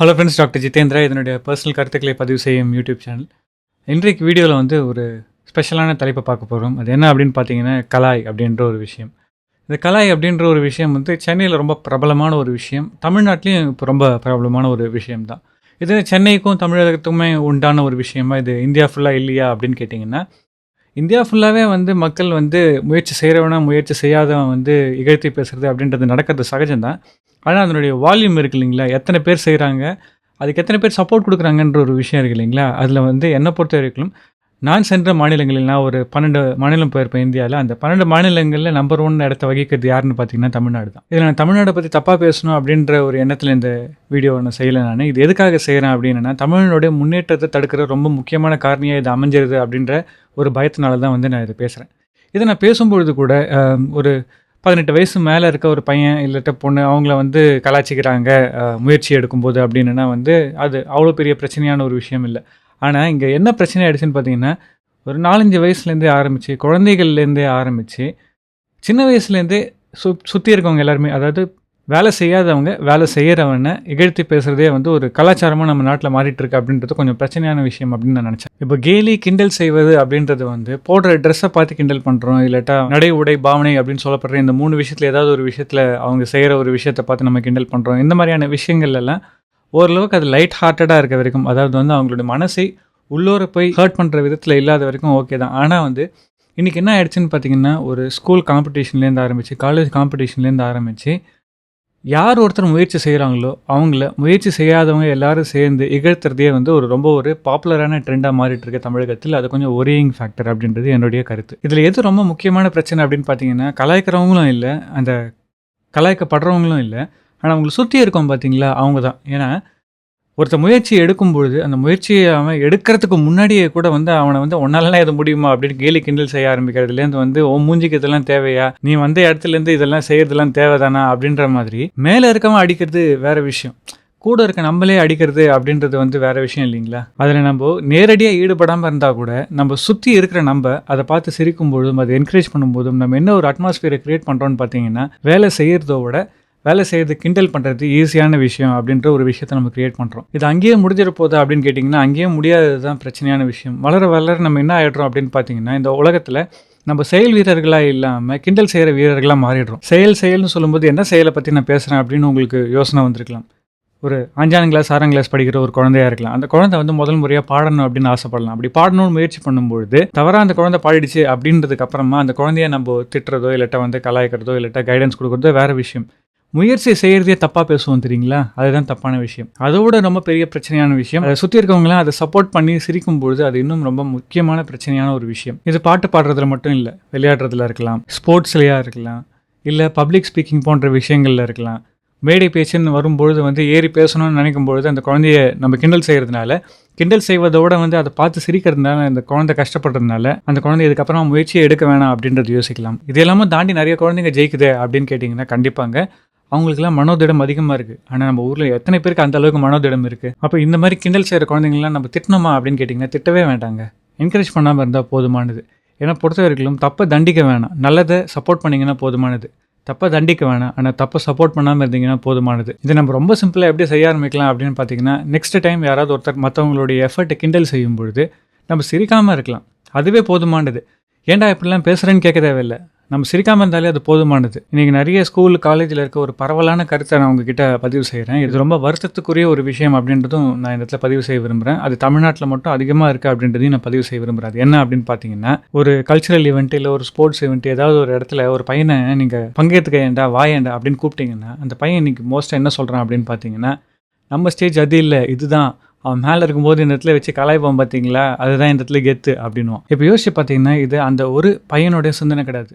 Hello friends doctor Jitendra இதனுடைய personal கருத்துக்களை பதிவு செய்யும் யூடியூப் சேனல் இன்றைக்கு வீடியோவில் வந்து ஒரு ஸ்பெஷலான தலைப்பை பார்க்க போகிறோம் அது என்ன அப்படின்னு பார்த்தீங்கன்னா கலாய் அப்படின்ற ஒரு விஷயம். இந்த கலாய் அப்படின்ற ஒரு விஷயம் வந்து சென்னையில் ரொம்ப பிரபலமான ஒரு விஷயம். தமிழ்நாட்டிலையும் இப்போ ரொம்ப பிரபலமான ஒரு விஷயம் தான் இது சென்னைக்கும் தமிழகத்துக்குமே உண்டான ஒரு விஷயமா? இது இந்தியா ஃபுல்லாக இல்லையா அப்படின்னு கேட்டிங்கன்னா இந்தியா ஃபுல்லாகவே வந்து மக்கள் வந்து முயற்சி செய்கிறவனா முயற்சி செய்யாதவன் வந்து இகழ்த்தி பேசுகிறது அப்படின்றது நடக்கிறது சகஜம்தான். ஆனால் அதனுடைய வால்யூம் இருக்கு இல்லைங்களா? எத்தனை பேர் செய்கிறாங்க அதுக்கு எத்தனை பேர் சப்போர்ட் கொடுக்குறாங்கன்ற ஒரு விஷயம் இருக்கு இல்லைங்களா? அதில் வந்து என்னை பொறுத்த வரைக்கும் நான் சென்ற மாநிலங்களில் நான் ஒரு பன்னெண்டு மாநிலம் போயிருப்பேன் இந்தியாவில் அந்த பன்னெண்டு மாநிலங்களில் நம்பர் ஒன் இடத்த வகிக்கிறது யாருன்னு பார்த்தீங்கன்னா தமிழ்நாடு தான். இதில் நான் தமிழ்நாடை பற்றி தப்பாக பேசணும் அப்படின்ற ஒரு எண்ணத்தில் இந்த வீடியோ நான் செய்யலை நான். இது எதுக்காக செய்கிறேன் அப்படின்னா தமிழனுடைய முன்னேற்றத்தை தடுக்கிற ரொம்ப முக்கியமான காரணியாக இது அமைஞ்சிருது அப்படின்ற ஒரு பயத்தினால தான் வந்து நான் இதை பேசுகிறேன் இதை நான் பேசும்பொழுது கூட ஒரு பதினெட்டு வயசு மேலே இருக்க ஒரு பையன் இல்லட்ட பொண்ணு அவங்கள வந்து கலாச்சிக்கிறாங்க முயற்சி எடுக்கும்போது அப்படின்னா வந்து அது அவ்வளோ பெரிய பிரச்சனையான ஒரு விஷயம் இல்லை. ஆனால் இங்கே என்ன பிரச்சனை ஆயிடுச்சுன்னு பார்த்தீங்கன்னா ஒரு நாலஞ்சு வயசுலேருந்தே ஆரம்பித்து குழந்தைகள்லேருந்தே ஆரம்பித்து சின்ன வயசுலேருந்தே சு சுற்றி இருக்கவங்க எல்லாருமே அதாவது வேலை செய்யாதவங்க வேலை செய்கிறவனை இகழ்த்தி பேசுகிறதே வந்து ஒரு கலாச்சாரமாக நம்ம நாட்டில் மாறிட்டு இருக்கு அப்படின்றது கொஞ்சம் பிரச்சனையான விஷயம் அப்படின்னு நான் நினச்சேன். இப்போ கேலி கிண்டல் செய்வது அப்படின்றது வந்து போடுற ட்ரெஸ்ஸை பார்த்து கிண்டல் பண்ணுறோம் இல்லாட்டா நடை உடை பாவனை அப்படின்னு சொல்லப்படுற இந்த மூணு விஷயத்தில் ஏதாவது ஒரு விஷயத்தில் அவங்க செய்கிற ஒரு விஷயத்தை பார்த்து நம்ம கிண்டல் பண்ணுறோம் இந்த மாதிரியான விஷயங்கள்லாம் ஓரளவுக்கு அது லைட் ஹார்ட்டடாக இருக்க வரைக்கும் அதாவது வந்து அவங்களோட மனசை உள்ளூர போய் ஹர்ட் பண்ணுற விதத்தில் இல்லாத வரைக்கும் ஓகே தான். ஆனால் வந்து இன்றைக்கி என்ன ஆயிடுச்சுன்னு பார்த்தீங்கன்னா ஒரு ஸ்கூல் காம்படிஷன்லேருந்து ஆரம்பித்து காலேஜ் காம்படிஷன்லேருந்து ஆரம்பித்து யார் ஒருத்தர் முயற்சி செய்கிறாங்களோ அவங்கள முயற்சி செய்யாதவங்க எல்லாரும் சேர்ந்து இகழ்த்துறதே வந்து ஒரு ரொம்ப ஒரு பாப்புலரான ட்ரெண்டாக மாறிட்டு இருக்கு தமிழகத்தில். அது கொஞ்சம் ஒரேயிங் ஃபேக்டர் அப்படின்றது என்னுடைய கருத்து. இதில் எது ரொம்ப முக்கியமான பிரச்சனை அப்படின்னு பார்த்தீங்கன்னா கலாய்க்கிறவங்களும் இல்லை அந்த கலாய்க்கப்படுறவங்களும் இல்லை. ஆனால் அவங்களை சுற்றி இருக்கோம் பார்த்தீங்களா அவங்க தான் ஏன்னா ஒருத்த முயற்சி எடுக்கும் பொழுது அந்த முயற்சியை அவன் எடுக்கிறதுக்கு முன்னாடியே கூட வந்து அவனை வந்து ஒன்னாலலாம் எது முடியுமா? அப்படின்னு கேலி கிண்டல் செய்ய ஆரம்பிக்கிறதுலேருந்து வந்து ஓ மூஞ்சிக்கு இதெல்லாம் தேவையா? நீ வந்த இடத்துலேருந்து இதெல்லாம் செய்யறதெல்லாம் தேவைதானா? அப்படின்ற மாதிரி. மேலே இருக்கவன் அடிக்கிறது வேற விஷயம். கூட இருக்க நம்மளே அடிக்கிறது அப்படின்றது வந்து வேற விஷயம் இல்லைங்களா? அதில் நம்ம நேரடியாக ஈடுபடாமல் இருந்தால் கூட நம்ம சுற்றி இருக்கிற நம்ம அதை பார்த்து சிரிக்கும் பொழுதும் அதை என்கரேஜ் பண்ணும்போதும் நம்ம என்ன ஒரு அட்மாஸ்பியரை கிரியேட் பண்ணுறோன்னு பார்த்தீங்கன்னா வேலை செய்கிறதோட வேலை செய்யறது கிண்டல் பண்ணுறது ஈஸியான விஷயம் அப்படின்ற ஒரு விஷயத்தை நம்ம கிரியேட் பண்ணுறோம் இது அங்கேயே முடிஞ்சிட போதா அப்படின்னு கேட்டிங்கன்னா அங்கேயே முடியாதது தான் பிரச்சனையான விஷயம். வளர வளர நம்ம என்ன ஆகிடுறோம் அப்படின்னு பார்த்தீங்கன்னா இந்த உலகத்தில் நம்ம செயல் வீரர்களாக இல்லாமல் கிண்டல் செய்கிற வீரர்களாக மாறிடுறோம். செயல் செயல்னு சொல்லும்போது என்ன செயலை பற்றி நான் பேசுகிறேன் அப்படின்னு உங்களுக்கு யோசனை வந்திருக்கலாம். ஒரு அஞ்சாம் கிளாஸ் ஆறாம் கிளாஸ் படிக்கிற ஒரு குழந்தையாக இருக்கலாம். அந்த குழந்தை வந்து முதல் முறையாக பாடணும் அப்படின்னு ஆசைப்படலாம். அப்படி பாடணும்னு முயற்சி பண்ணும்பொழுது தவறாக அந்த குழந்தை பாடிடுச்சு அப்படின்றதுக்கு அப்புறமா அந்த குழந்தைய நம்ம திட்டுறதோ இல்லாட்டா வந்து கலாய்க்கிறதோ இல்லாட்டா கைடன்ஸ் கொடுக்குறதோ வேற விஷயம். முயற்சி செய்கிறதே தப்பாக பேசுவோம் தெரியுங்களா? அதுதான் தப்பான விஷயம். அதோட ரொம்ப பெரிய பிரச்சனையான விஷயம் அதை சுற்றி இருக்கவங்களாம் அதை சப்போர்ட் பண்ணி சிரிக்கும் பொழுது அது இன்னும் ரொம்ப முக்கியமான பிரச்சனையான ஒரு விஷயம். இது பாட்டு பாடுறதுல மட்டும் இல்லை விளையாடுறதுல இருக்கலாம் ஸ்போர்ட்ஸ்லையா இருக்கலாம் இல்லை பப்ளிக் ஸ்பீக்கிங் போன்ற விஷயங்களில் இருக்கலாம். மேடை பேச்சுன்னு வரும்பொழுது வந்து ஏறி பேசணும்னு நினைக்கும் பொழுது அந்த குழந்தைய நம்ம கிண்டல் செய்கிறதுனால கிண்டல் செய்வதோட வந்து அதை பார்த்து சிரிக்கிறதுனால அந்த குழந்தை கஷ்டப்படுறதுனால அந்த குழந்தை இதுக்கப்புறமா முயற்சியை எடுக்க வேணாம் அப்படின்றது யோசிக்கலாம். இது எல்லாமே தாண்டி நிறைய குழந்தைங்க ஜெயிக்குது அப்படின்னு கேட்டிங்கன்னா கண்டிப்பாங்க. அவங்களுக்குலாம் மனோதிடம் அதிகமாக இருக்குது ஆனால் நம்ம ஊரில் எத்தனை பேருக்கு அந்த அளவுக்கு மனோதிடம் இருக்குது அப்போ இந்த மாதிரி கிண்டல் செய்கிற குழந்தைங்களாம் நம்ம திட்டணுமா அப்படின்னு கேட்டிங்கன்னா திட்டவே வேண்டாங்க. என்கரேஜ் பண்ணாமல் இருந்தால் போதுமானது. ஏன்னா பொறுத்த வரைக்கும் தப்பை தண்டிக்க வேணாம். நல்லதை சப்போர்ட் பண்ணிங்கன்னா போதுமானது. தப்பை தண்டிக்க வேணாம். ஆனால் தப்பை சப்போர்ட் பண்ணாமல் இருந்தீங்கன்னா போதுமானது. இதை நம்ம ரொம்ப சிம்பிளாக எப்படி செய்ய ஆரம்பிக்கலாம் அப்படின்னு பார்த்தீங்கன்னா நெக்ஸ்ட் டைம் யாராவது ஒருத்தர் மற்றவங்களுடைய எஃபர்ட்டை கிண்டல் செய்யும் பொழுது நம்ம சிரிக்காமல் இருக்கலாம். அதுவே போதுமானது. ஏன்டா இப்படிலாம் பேசுகிறேன்னு கேட்க தேவையில்லை. நம்ம சிரிக்காமல் இருந்தாலே அது போதுமானது. இன்றைக்கி நிறைய ஸ்கூல் காலேஜில் இருக்க ஒரு பரவலான கருத்தை நான் உங்ககிட்ட பதிவு செய்கிறேன் இது ரொம்ப வருத்தத்துக்குரிய ஒரு விஷயம் அப்படின்றதும் நான் இந்த இடத்துல பதிவு செய்ய விரும்புகிறேன் அது தமிழ்நாட்டில் மட்டும் அதிகமாக இருக்குது அப்படின்றதையும் நான் பதிவு செய்ய விரும்புகிறேன் அது என்ன அப்படின்னு பார்த்தீங்கன்னா ஒரு கல்ச்சுரல் ஈவெண்ட் இல்லை ஒரு ஸ்போர்ட்ஸ் ஈவெண்ட் ஏதாவது ஒரு இடத்துல ஒரு பையனை நீங்கள் பங்கேற்றுக்க ஏண்டா வாயேண்டா அப்படின்னு கூப்பிட்டீங்கன்னா அந்த பையன் இன்னைக்கு மோஸ்ட்டாக என்ன சொல்கிறான் அப்படின்னு பார்த்தீங்கன்னா நம்ம ஸ்டேஜ் அது இல்லை இதுதான். அவன் மேலே இருக்கும்போது இந்த இடத்துல வச்சு கலாய்ப்போம் பார்த்தீங்களா அதுதான் இந்த இடத்துல கெத்து அப்படின்னுவான். இப்போ யோசிச்சு பார்த்தீங்கன்னா இது அந்த ஒரு பையனுடைய சிந்தனை கிடையாது.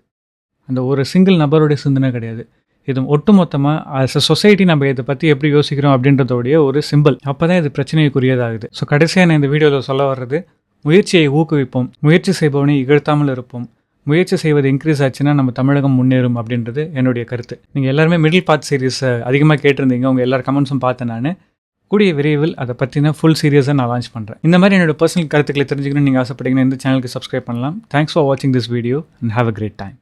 அந்த ஒரு சிங்கிள் நபருடைய சிந்தனை கிடையாது. இது ஒட்டுமொத்தமாக அஸ் அ சொசைட்டி நம்ம இதை பற்றி எப்படி யோசிக்கிறோம் அப்படின்றதோடைய ஒரு சிம்பிள் அப்போ தான் இது பிரச்சனைக்குரியதாகுது. ஸோ கடைசியாக நான் இந்த வீடியோவில் சொல்ல வர்றது முயற்சியை ஊக்குவிப்போம் முயற்சி செய்பவனை இகழ்த்தாமல் இருப்போம். முயற்சி செய்வது இன்க்ரீஸ் ஆச்சுன்னா நம்ம தமிழகம் முன்னேறும் அப்படின்றது என்னுடைய கருத்து. நீங்கள் எல்லாருமே மிடில் பார்ட் சீரீஸை அதிகமாக கேட்டிருந்தீங்க. உங்கள் எல்லார் கமெண்ட்ஸும் பார்த்தேன் நான். கூடிய விரைவில் அதை பற்றின ஃபுல் சீரியஸாக நான் லான்ச் பண்ணுறேன் இந்த மாதிரி என்னோட பர்சனல் கருத்துக்களை தெரிஞ்சுக்கணும்னு நீங்கள் ஆசைப்பட்டீங்கன்னா இந்த சேனலுக்கு சப்ஸ்கிரைப் பண்ணலாம். தேங்க்ஸ் ஃபார் வாட்சிங் this video and have a great time